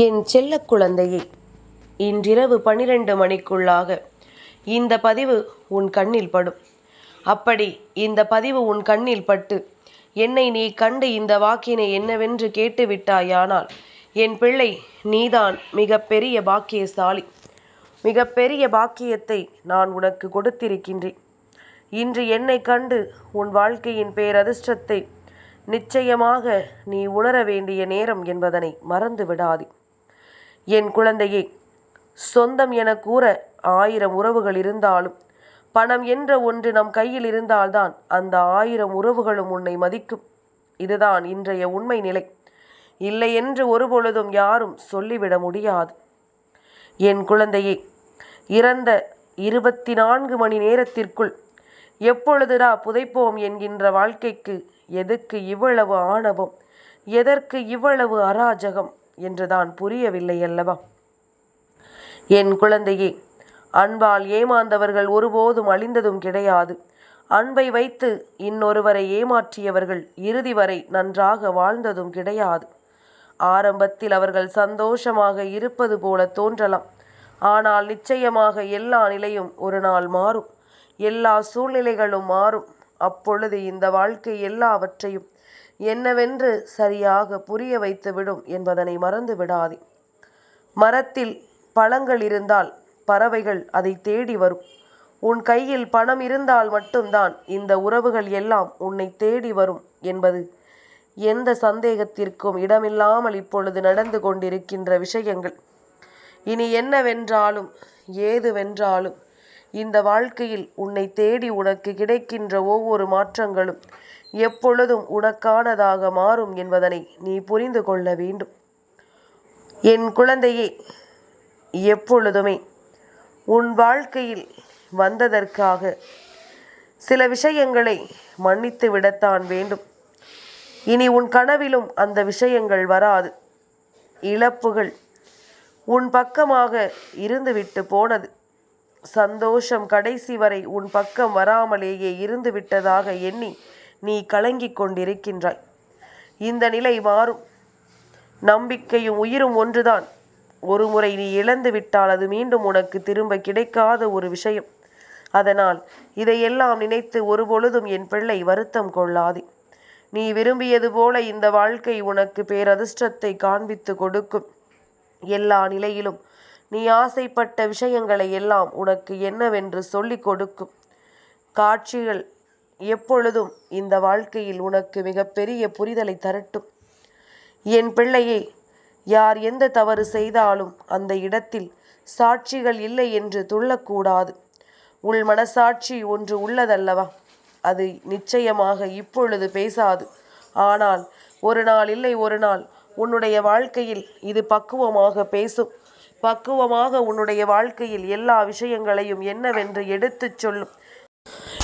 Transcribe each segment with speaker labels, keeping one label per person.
Speaker 1: என் செல்ல குழந்தையே இன்றிரவு பனிரெண்டு மணிக்குள்ளாக இந்த பதிவு உன் கண்ணில் படும். அப்படி இந்த பதிவு உன் கண்ணில் பட்டு என்னை நீ கண்டு இந்த வாக்கினை என்னவென்று கேட்டுவிட்டாயானால் என் பிள்ளை நீதான் மிகப்பெரிய பாக்கியசாலி. மிகப்பெரிய பாக்கியத்தை நான் உனக்கு கொடுத்திருக்கின்றேன். இன்று என்னை கண்டு உன் வாழ்க்கையின் பேரதிர்ஷ்டத்தை நிச்சயமாக நீ உணர வேண்டிய நேரம் என்பதனை மறந்து விடாதே என் குழந்தையே சொந்தம் என கூற ஆயிரம் உறவுகள் இருந்தாலும் பணம் என்ற ஒன்று நம் கையில் இருந்தால்தான் அந்த ஆயிரம் உறவுகளும் உன்னை மதிக்கும். இதுதான் இன்றைய உண்மை நிலை. இல்லை என்று ஒருபொழுதும் யாரும் சொல்லிவிட முடியாது. என் குழந்தையே இறந்த இருபத்தி நான்கு மணி நேரத்திற்குள் எப்பொழுதுடா புதைப்போம் என்கின்ற வாழ்க்கைக்கு எதுக்கு இவ்வளவு ஆணவம்? எதற்கு இவ்வளவு அராஜகம்? என்றுதான் புரியவில்லை அல்லவா? என் குழந்தையே அன்பால் ஏமாந்தவர்கள் ஒருபோதும் அழிந்ததும் கிடையாது. அன்பை வைத்து இன்னொருவரை ஏமாற்றியவர்கள் இறுதி வரை நன்றாக வாழ்ந்ததும் கிடையாது. ஆரம்பத்தில் அவர்கள் சந்தோஷமாக இருப்பது போல தோன்றலாம். ஆனால் நிச்சயமாக எல்லா நிலையும் ஒரு நாள் மாறும். எல்லா சூழ்நிலைகளும் மாறும். அப்பொழுது இந்த வாழ்க்கை எல்லாவற்றையும் என்னவென்று சரியாக புரிய வைத்துவிடும் என்பதனை மறந்து விடாதே. மரத்தில் பழங்கள் இருந்தால் பறவைகள் அதை தேடி வரும். உன் கையில் பணம் இருந்தால் மட்டும்தான் இந்த உறவுகள் எல்லாம் உன்னை தேடி வரும் என்பது எந்த சந்தேகத்திற்கும் இடமில்லாமல் இப்பொழுது நடந்து கொண்டிருக்கின்ற விஷயங்கள். இனி என்னவென்றாலும் ஏதுவென்றாலும் இந்த வாழ்க்கையில் உன்னை தேடி உனக்கு கிடைக்கின்ற ஒவ்வொரு மாற்றங்களும் எப்பொழுதும் உனக்கானதாக மாறும் என்பதனை நீ புரிந்து கொள்ள வேண்டும். என் குழந்தையே எப்பொழுதுமே உன் வாழ்க்கையில் வந்ததற்காக சில விஷயங்களை மன்னித்து விடத்தான் வேண்டும். இனி உன் கனவிலும் அந்த விஷயங்கள் வராது. இழப்புகள் உன் பக்கமாக இருந்துவிட்டு போனது. சந்தோஷம் கடைசி வரை உன் பக்கம் வராமலேயே இருந்து விட்டதாக எண்ணி நீ கலங்கிக் கொண்டிருக்கின்றாய். இந்த நிலை மாறும். நம்பிக்கையும் உயிரும் ஒன்றுதான். ஒரு முறை நீ இழந்து விட்டால் அது மீண்டும் உனக்கு திரும்ப கிடைக்காத ஒரு விஷயம். அதனால் இதையெல்லாம் நினைத்து ஒருபொழுதும் என் பிள்ளை வருத்தம் கொள்ளாதே. நீ விரும்பியது போல இந்த வாழ்க்கை உனக்கு பேரதிர்ஷ்டத்தை காண்பித்து கொடுக்கும். எல்லா நிலையிலும் நீ ஆசைப்பட்ட விஷயங்களை எல்லாம் உனக்கு என்னவென்று சொல்லிக் கொடுக்கும். காட்சிகள் எப்பொழுதும் இந்த வாழ்க்கையில் உனக்கு மிகப்பெரிய புரிதலை தரட்டும். என் பிள்ளையே யார் எந்த தவறு செய்தாலும் அந்த இடத்தில் சாட்சிகள் இல்லை என்று துள்ளக்கூடாது. உள் மனசாட்சி ஒன்று உள்ளதல்லவா? அது நிச்சயமாக இப்பொழுது பேசாது. ஆனால் ஒரு நாள் இல்லை ஒரு நாள் உன்னுடைய வாழ்க்கையில் இது பக்குவமாக பேசும். பக்குவமாக உன்னுடைய வாழ்க்கையில் எல்லா விஷயங்களையும் என்னவென்று எடுத்துச் சொல்லும்.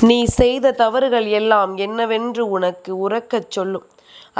Speaker 1: நீ செய்த தவறுகள் எல்லாம் என்னவென்று உனக்கு உறக்கச் சொல்லும்.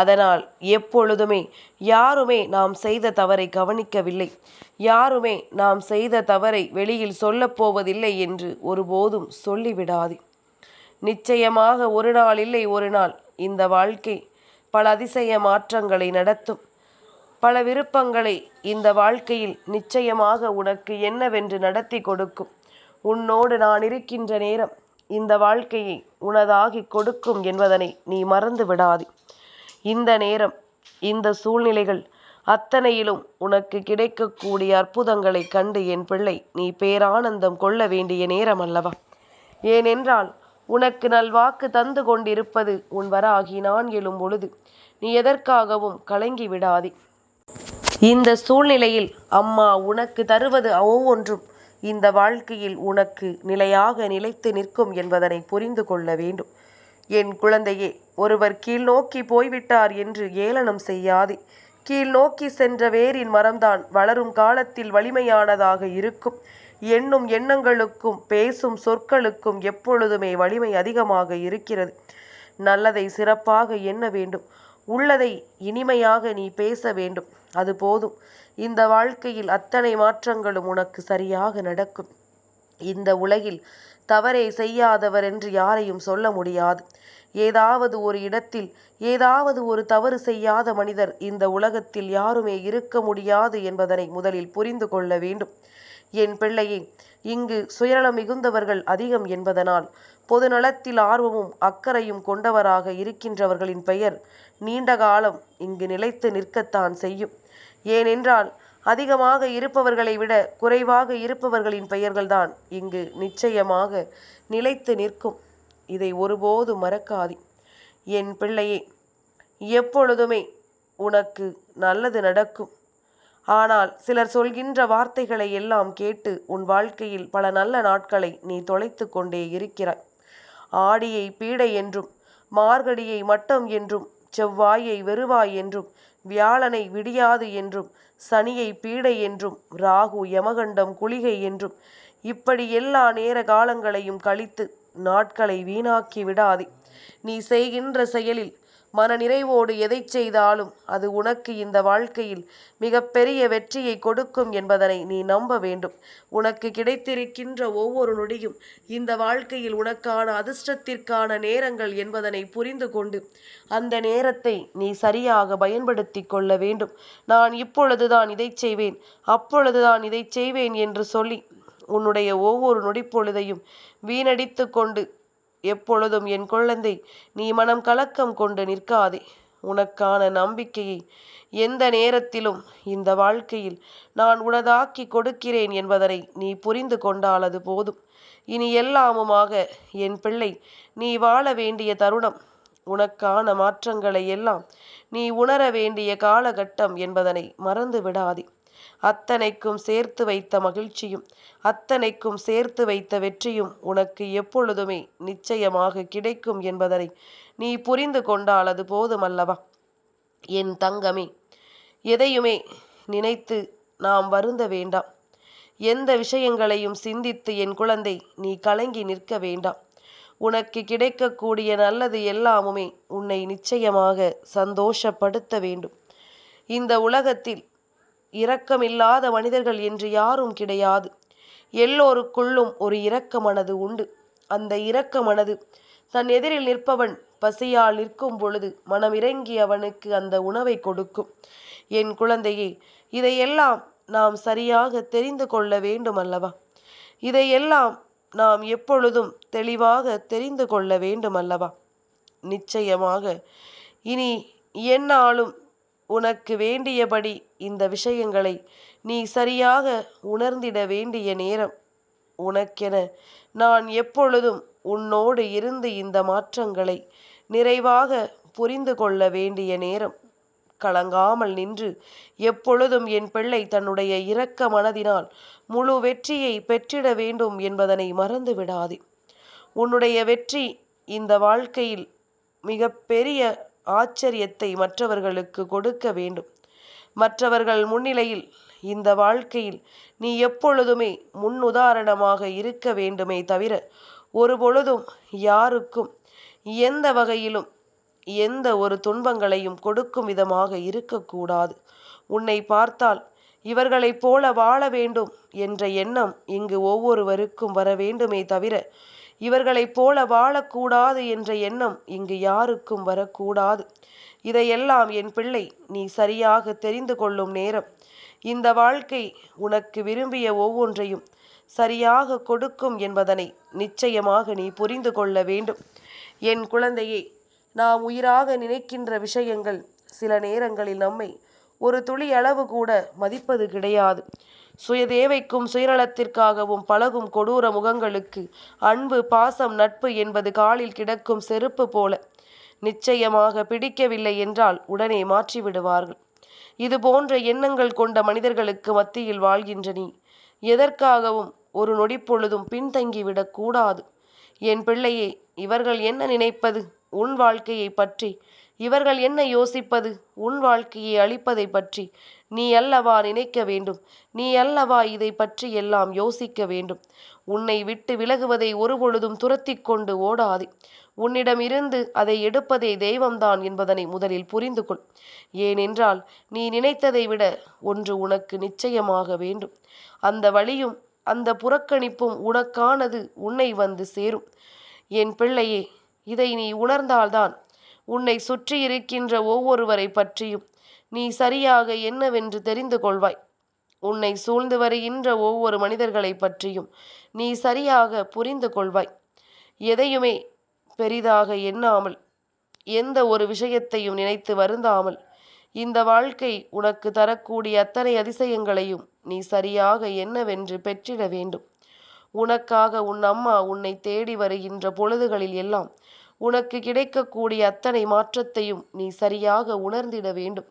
Speaker 1: அதனால் எப்பொழுதுமே யாருமே நாம் செய்த தவறை கவனிக்கவில்லை. யாருமே நாம் செய்த தவறை வெளியில் சொல்லப்போவதில்லை என்று ஒருபோதும் சொல்லிவிடாது. நிச்சயமாக ஒரு நாள் இல்லை ஒரு நாள். இந்த வாழ்க்கை பல அதிசய மாற்றங்களை நடத்தும். பல விருப்பங்களை இந்த வாழ்க்கையில் நிச்சயமாக உனக்கு என்னவென்று நடத்தி கொடுக்கும். உன்னோடு நான் இருக்கின்ற நேரம் இந்த வாழ்க்கையை உனதாகி கொடுக்கும் என்பதனை நீ மறந்து விடாதே. இந்த நேரம் இந்த சூழ்நிலைகள் அத்தனையிலும் உனக்கு கிடைக்கக்கூடிய அற்புதங்களை கண்டு என் பிள்ளை நீ பேரானந்தம் கொள்ள வேண்டிய நேரம் அல்லவா? ஏனென்றால் உனக்கு நல்வாக்கு தந்து கொண்டிருப்பது உன் வராகி நான் எழும் பொழுது நீ எதற்காகவும் கலங்கி விடாதே. இந்த சூழ்நிலையில் அம்மா உனக்கு தருவது ஒவ்வொன்றும். இந்த வாழ்க்கையில் உனக்கு நிலையாக நிலைத்து நிற்கும் என்பதனை புரிந்து கொள்ள வேண்டும். என் குழந்தையே ஒருவர் கீழ் நோக்கி போய்விட்டார் என்று ஏளனம் செய்யாதே. கீழ் நோக்கி சென்ற வேரின் மரம்தான் வளரும் காலத்தில் வலிமையானதாக இருக்கும். எண்ணும் எண்ணங்களுக்கும் பேசும் சொற்களுக்கும் எப்பொழுதுமே வலிமை அதிகமாக இருக்கிறது. நல்லதை சிறப்பாக எண்ண வேண்டும். உள்ளதை இனிமையாக நீ பேச வேண்டும். அது போதும். இந்த வாழ்க்கையில் அத்தனை மாற்றங்களும் உனக்கு சரியாக நடக்கும். இந்த உலகில் தவறே செய்யாதவர் என்று யாரையும் சொல்ல முடியாது. ஏதாவது ஒரு இடத்தில் ஏதாவது ஒரு தவறு செய்யாத மனிதர் இந்த உலகத்தில் யாருமே இருக்க முடியாது என்பதனை முதலில் புரிந்து கொள்ள வேண்டும். என் பிள்ளையே இங்கு சுயநலம் மிகுந்தவர்கள் அதிகம் என்பதனால் பொது நலத்தில் ஆர்வமும் அக்கறையும் கொண்டவராக இருக்கின்றவர்களின் பெயர் நீண்ட காலம் இங்கு நிலைத்து நிற்கத்தான் செய்யும். ஏனென்றால் அதிகமாக இருப்பவர்களை விட குறைவாக இருப்பவர்களின் பெயர்கள்தான் இங்கு நிச்சயமாக நிலைத்து நிற்கும். இதை ஒருபோது மறக்காதி. என் பிள்ளையே எப்பொழுதுமே உனக்கு நல்லது நடக்கும். ஆனால் சிலர் சொல்கின்ற வார்த்தைகளை எல்லாம் கேட்டு உன் வாழ்க்கையில் பல நல்ல நாட்களை நீ தொலைத்து கொண்டே இருக்கிறாய். ஆடியை பீடை என்றும் மார்கடியை மட்டம் என்றும் செவ்வாயை வெறுவாய் என்றும் வியாழனை விடியாது என்றும் சனியை பீடை என்றும் ராகு யமகண்டம் குளிகை என்றும் இப்படி எல்லா நேர காலங்களையும் கழித்து நாட்களை வீணாக்கி விடாதே. நீ செய்கின்ற செயலில் மன நிறைவோடு எதை செய்தாலும் அது உனக்கு இந்த வாழ்க்கையில் மிகப்பெரிய வெற்றியை கொடுக்கும் என்பதனை நீ நம்ப வேண்டும். உனக்கு கிடைத்திருக்கின்ற ஒவ்வொரு நொடியும் இந்த வாழ்க்கையில் உனக்கான அதிர்ஷ்டத்திற்கான நேரங்கள் என்பதனை புரிந்து கொண்டு அந்த நேரத்தை நீ சரியாக பயன்படுத்தி கொள்ள வேண்டும். நான் இப்பொழுதுதான் இதை செய்வேன் அப்பொழுதுதான் இதை செய்வேன் என்று சொல்லி உன்னுடைய ஒவ்வொரு நொடிப்பொழுதையும் வீணடித்து கொண்டு எப்பொழுதும் என் குழந்தை நீ மனம் கலக்கம் கொண்டு நிற்காதே. உனக்கான நம்பிக்கையை எந்த நேரத்திலும் இந்த வாழ்க்கையில் நான் உனதாக்கி கொடுக்கிறேன் என்பதனை நீ புரிந்து கொண்டால் அது போதும். இனி எல்லாமுமாக என் பிள்ளை நீ வாழ வேண்டிய தருணம் உனக்கான மாற்றங்களை எல்லாம் நீ உணர வேண்டிய காலகட்டம் என்பதனை மறந்து விடாதே. அத்தனைக்கும் சேர்த்து வைத்த மகிழ்ச்சியும் அத்தனைக்கும் சேர்த்து வைத்த வெற்றியும் உனக்கு எப்பொழுதுமே நிச்சயமாக கிடைக்கும் என்பதனை நீ புரிந்து கொண்டால் அது போதுமல்லவா? என் தங்கமே எதையுமே நினைத்து நாம் வருந்த வேண்டாம். எந்த விஷயங்களையும் சிந்தித்து என் குழந்தை நீ கலங்கி நிற்க வேண்டாம். உனக்கு கிடைக்கக்கூடிய நல்லது எல்லாமுமே உன்னை நிச்சயமாக சந்தோஷப்படுத்த வேண்டும். இந்த உலகத்தில் இரக்கமில்லாத மனிதர்கள் என்று யாரும் கிடையாது. எல்லோருக்குள்ளும் ஒரு இரக்க மனது உண்டு. அந்த இரக்க மனது தன் எதிரில் நிற்பவன் பசியால் நிற்கும் பொழுது மனம் இறங்கி அவனுக்கு அந்த உணவை கொடுக்கும். என் குழந்தையே இதையெல்லாம் நாம் சரியாக தெரிந்து கொள்ள வேண்டும் அல்லவா இதையெல்லாம் நாம் எப்பொழுதும் தெளிவாக தெரிந்து கொள்ள வேண்டும் அல்லவா நிச்சயமாக இனி என்னாலும் உனக்கு வேண்டியபடி இந்த விஷயங்களை நீ சரியாக உணர்ந்திட வேண்டிய நேரம் உனக்கென. நான் எப்பொழுதும் உன்னோடு இருந்து இந்த மாற்றங்களை நிறைவாக புரிந்து கொள்ள வேண்டிய நேரம். கலங்காமல் நின்று எப்பொழுதும் என் பிள்ளை தன்னுடைய இரக்க மனதினால் முழு வெற்றியை பெற்றிட வேண்டும் என்பதனை மறந்து விடாதே. உன்னுடைய வெற்றி இந்த வாழ்க்கையில் மிக பெரிய ஆச்சரியத்தை மற்றவர்களுக்கு கொடுக்க வேண்டும். மற்றவர்கள் முன்னிலையில் இந்த வாழ்க்கையில் நீ எப்பொழுதுமே முன்னுதாரணமாக இருக்க வேண்டுமே தவிர ஒரு பொழுதும் யாருக்கும் எந்த வகையிலும் எந்த ஒரு துன்பங்களையும் கொடுக்கும் விதமாக இருக்கக்கூடாது. உன்னை பார்த்தால் இவர்களைப் போல வாழ வேண்டும் என்ற எண்ணம் இங்கு ஒவ்வொருவருக்கும் வர வேண்டுமே தவிர இவர்களைப் போல வாழக்கூடாது என்ற எண்ணம் இங்கு யாருக்கும் வரக்கூடாது. இதையெல்லாம் என் பிள்ளை நீ சரியாக தெரிந்து கொள்ளும் நேரம். இந்த வாழ்க்கை உனக்கு விரும்பிய ஒவ்வொன்றையும் சரியாக கொடுக்கும் என்பதனை நிச்சயமாக நீ புரிந்து கொள்ள வேண்டும். என் குழந்தையே நாம் உயிராக நினைக்கின்ற விஷயங்கள் சில நேரங்களில் நம்மை ஒரு துளி அளவு கூட மதிப்பது கிடையாது. சுயதேவைக்கும் சுயநலத்திற்காகவும் பழகும் கொடூர முகங்களுக்கு அன்பு பாசம் நட்பு என்பது காலில் கிடக்கும் செருப்பு போல. நிச்சயமாக பிடிக்கவில்லை என்றால் உடனே மாற்றிவிடுவார்கள். இது போன்ற எண்ணங்கள் கொண்ட மனிதர்களுக்கு மத்தியில் வாழ்கின்ற நீ எதற்காகவும் ஒரு நொடி பொழுதும் பின்தங்கிவிடக் கூடாது. என் பிள்ளையே இவர்கள் என்ன நினைப்பது? உன் வாழ்க்கையை பற்றி. இவர்கள் என்ன யோசிப்பது? உன் வாழ்க்கையை அழிப்பதை பற்றி. நீ அல்லவா நினைக்க வேண்டும்? நீ அல்லவா இதை பற்றி எல்லாம் யோசிக்க வேண்டும்? உன்னை விட்டு விலகுவதை ஒருபொழுதும் துரத்தி கொண்டு ஓடாதே. உன்னிடம் இருந்து அதை எடுப்பதே தெய்வம்தான் என்பதனை முதலில் புரிந்து கொள். ஏனென்றால் நீ நினைத்ததை விட ஒன்று உனக்கு நிச்சயமாக வேண்டும். அந்த வழியும் அந்த புறக்கணிப்பும் உனக்கானது உன்னை வந்து சேரும். என் பிள்ளையே இதை நீ உணர்ந்தால்தான் உன்னை சுற்றி இருக்கின்ற ஒவ்வொருவரை பற்றியும் நீ சரியாக என்னவென்று தெரிந்து கொள்வாய். உன்னை சூழ்ந்து வருகின்ற ஒவ்வொரு மனிதர்களை பற்றியும் நீ சரியாக புரிந்து கொள்வாய். எதையுமே பெரிதாக எண்ணாமல் எந்த ஒரு விஷயத்தையும் நினைத்து வருந்தாமல் இந்த வாழ்க்கை உனக்கு தரக்கூடிய அத்தனை அதிசயங்களையும் நீ சரியாக என்னவென்று பெற்றிட வேண்டும். உனக்காக உன் அம்மா உன்னை தேடி வருகின்ற பொழுதுகளில் எல்லாம் உனக்கு கிடைக்கக்கூடிய அத்தனை மாற்றத்தையும் நீ சரியாக உணர்ந்திட வேண்டும்.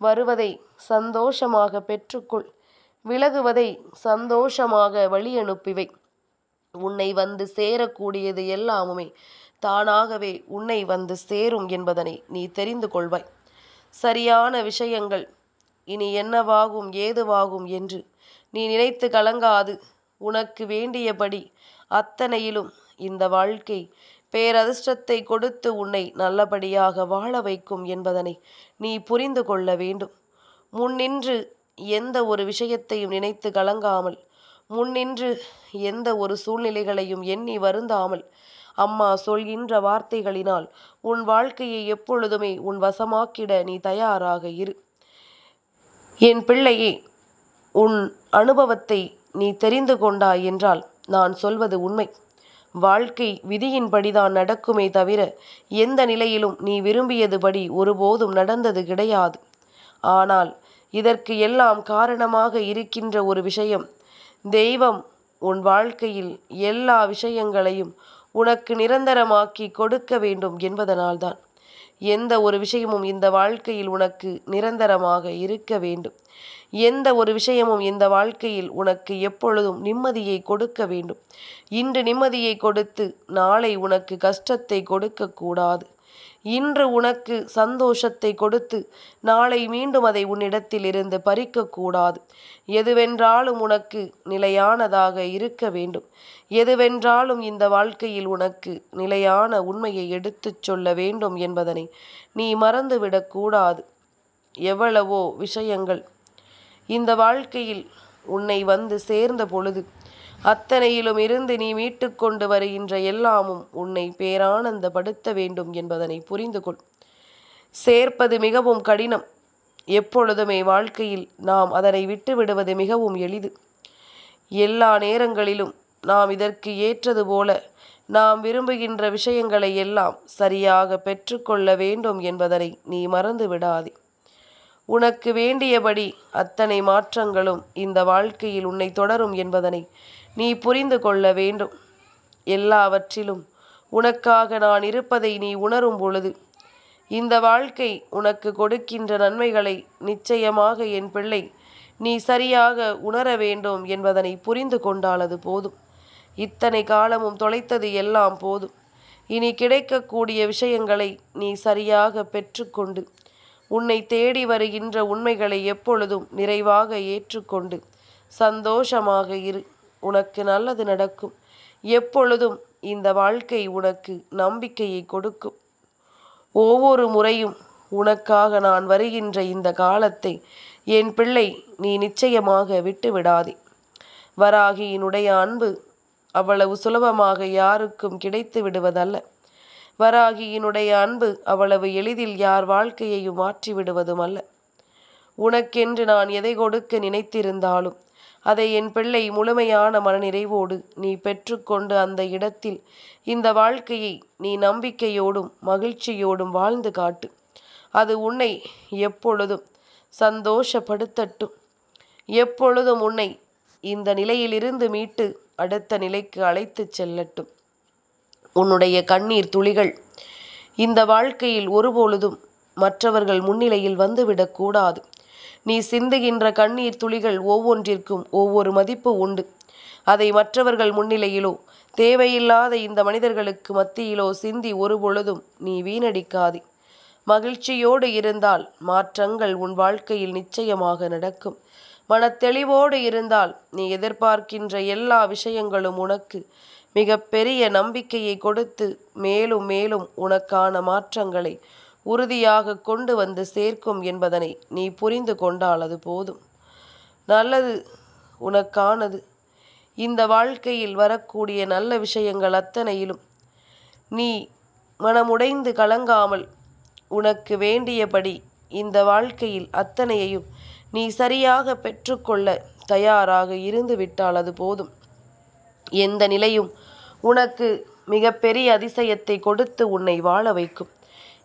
Speaker 1: வருவதை சந்தோஷமாக பெற்றுக்கொள். விலகுவதை சந்தோஷமாக வழியனுப்பிவை. உன்னை வந்து சேரக்கூடியது எல்லாமுமே தானாகவே உன்னை வந்து சேரும் என்பதனை நீ தெரிந்து கொள்வாய். சரியான விஷயங்கள் இனி என்னவாகும் ஏதுவாகும் என்று நீ நினைத்து கலங்காது. உனக்கு வேண்டியபடி அத்தனையிலும் இந்த வாழ்க்கை பேரதிர்ஷ்டத்தை கொடுத்து உன்னை நல்லபடியாக வாழ வைக்கும் என்பதனை நீ புரிந்து கொள்ள வேண்டும். முன்னின்று எந்த ஒரு விஷயத்தையும் நினைத்து கலங்காமல் முன்னின்று எந்த ஒரு சூழ்நிலைகளையும் எண்ணி வருந்தாமல் அம்மா சொல்கின்ற வார்த்தைகளினால் உன் வாழ்க்கையை எப்பொழுதுமே உன் வசமாக்கிட நீ தயாராக இரு. என் பிள்ளையே உன் அனுபவத்தை நீ தெரிந்து கொண்டாய் என்றால் நான் சொல்வது உண்மை. வாழ்க்கை விதியின்படிதான் நடக்குமே தவிர எந்த நிலையிலும் நீ விரும்பியதுபடி ஒருபோதும் நடந்தது கிடையாது. ஆனால் இதற்கு எல்லாம் காரணமாக இருக்கின்ற ஒரு விஷயம் தெய்வம் உன் வாழ்க்கையில் எல்லா விஷயங்களையும் உனக்கு நிரந்தரமாக்கி கொடுக்க வேண்டும் என்பதனால்தான். எந்த ஒரு விஷயமும் இந்த வாழ்க்கையில் உனக்கு நிரந்தரமாக இருக்க வேண்டும். எந்த ஒரு விஷயமும் இந்த வாழ்க்கையில் உனக்கு எப்பொழுதும் நிம்மதியை கொடுக்க வேண்டும். இன்று நிம்மதியை கொடுத்து நாளை உனக்கு கஷ்டத்தை கொடுக்கக்கூடாது. இன்று உனக்கு சந்தோஷத்தை கொடுத்து நாளை மீண்டும் அதை உன்னிடத்திலிருந்து பறிக்கக்கூடாது. எதுவென்றாலும் உனக்கு நிலையானதாக இருக்க வேண்டும். எதுவென்றாலும் இந்த வாழ்க்கையில் உனக்கு நிலையான உண்மையை எடுத்துச் சொல்ல வேண்டும் என்பதனை நீ மறந்துவிடக்கூடாது எவ்வளவோ விஷயங்கள் இந்த வாழ்க்கையில் உன்னை வந்து சேர்ந்த பொழுது அத்தனையிலும் இருந்து நீ மீட்டு கொண்டு வருகின்ற எல்லாமும் உன்னை பேரானந்தப்படுத்த வேண்டும் என்பதனை புரிந்து கொள். சேர்ப்பது மிகவும் கடினம். எப்பொழுதுமே வாழ்க்கையில் நாம் அதனை விட்டு விடுவது மிகவும் எளிது. எல்லா நேரங்களிலும் நாம் இதற்கு ஏற்றது போல நாம் விரும்புகின்ற விஷயங்களை எல்லாம் சரியாக பெற்றுக்கொள்ள வேண்டும் என்பதனை நீ மறந்து விடாதே. உனக்கு வேண்டியபடி அத்தனை மாற்றங்களும் இந்த வாழ்க்கையில் உன்னை தொடரும் என்பதனை நீ புரிந்து கொள்ள வேண்டும். எல்லாவற்றிலும் உனக்காக நான் இருப்பதை நீ உணரும் பொழுது இந்த வாழ்க்கை உனக்கு கொடுக்கின்ற நன்மைகளை நிச்சயமாக என் பிள்ளை நீ சரியாக உணர வேண்டும் என்பதனை புரிந்து கொண்டாலது போதும். இத்தனை காலமும் தொலைத்தது எல்லாம் போதும். இனி கிடைக்கக்கூடிய விஷயங்களை நீ சரியாக பெற்றுக்கொண்டு உன்னை தேடி வருகின்ற உண்மைகளை எப்பொழுதும் நிறைவாக ஏற்றுக்கொண்டு சந்தோஷமாக இரு. உனக்கு நல்லது நடக்கும். எப்பொழுதும் இந்த வாழ்க்கை உனக்கு நம்பிக்கையை கொடுக்கும். ஒவ்வொரு முறையும் உனக்காக நான் வருகின்ற இந்த காலத்தை என் பிள்ளை நீ நிச்சயமாக விட்டு விடாதே வராகியினுடைய அன்பு அவ்வளவு சுலபமாக யாருக்கும் கிடைத்து விடுவதல்ல. வராகியினுடைய அன்பு அவ்வளவு எளிதில் யார் வாழ்க்கையையும் மாற்றி விடுவதும் அல்ல உனக்கென்று நான் எதை கொடுக்க நினைத்திருந்தாலும் அதை என் பிள்ளை முழுமையான மனநிறைவோடு நீ பெற்றுக்கொண்டு அந்த இடத்தில் இந்த வாழ்க்கையை நீ நம்பிக்கையோடும் மகிழ்ச்சியோடும் வாழ்ந்து காட்டு. அது உன்னை எப்பொழுதும் சந்தோஷப்படுத்தட்டும். எப்பொழுதும் உன்னை இந்த நிலையிலிருந்து மீட்டு அடுத்த நிலைக்கு அழைத்து செல்லட்டும். உன்னுடைய கண்ணீர் துளிகள் இந்த வாழ்க்கையில் ஒருபொழுதும் மற்றவர்கள் முன்னிலையில் வந்துவிடக்கூடாது நீ சிந்துகின்ற கண்ணீர் துளிகள் ஒவ்வொன்றிற்கும் ஒவ்வொரு மதிப்பு உண்டு. அதை மற்றவர்கள் முன்னிலையிலோ தேவையில்லாத இந்த மனிதர்களுக்கு மத்தியிலோ சிந்தி ஒரு பொழுதும் நீ வீணடிக்காதே. மகிழ்ச்சியோடு இருந்தால் மாற்றங்கள் உன் வாழ்க்கையில் நிச்சயமாக நடக்கும். மனத்தெளிவோடு இருந்தால் நீ எதிர்பார்க்கின்ற எல்லா விஷயங்களும் உனக்கு மிக பெரிய நம்பிக்கையை கொடுத்து மேலும் மேலும் உனக்கான மாற்றங்களை உறுதியாக கொண்டு வந்து சேர்க்கும் என்பதனை நீ புரிந்து கொண்டால் அது போதும். நல்லது உனக்கானது. இந்த வாழ்க்கையில் வரக்கூடிய நல்ல விஷயங்கள் அத்தனையிலும் நீ மனமுடைந்து கலங்காமல் உனக்கு வேண்டியபடி இந்த வாழ்க்கையில் அத்தனையையும் நீ சரியாக பெற்றுக்கொள்ள தயாராக இருந்து விட்டால் அது போதும். எந்த நிலையும் உனக்கு மிகப்பெரிய அதிசயத்தை கொடுத்து உன்னை வாழ வைக்கும்.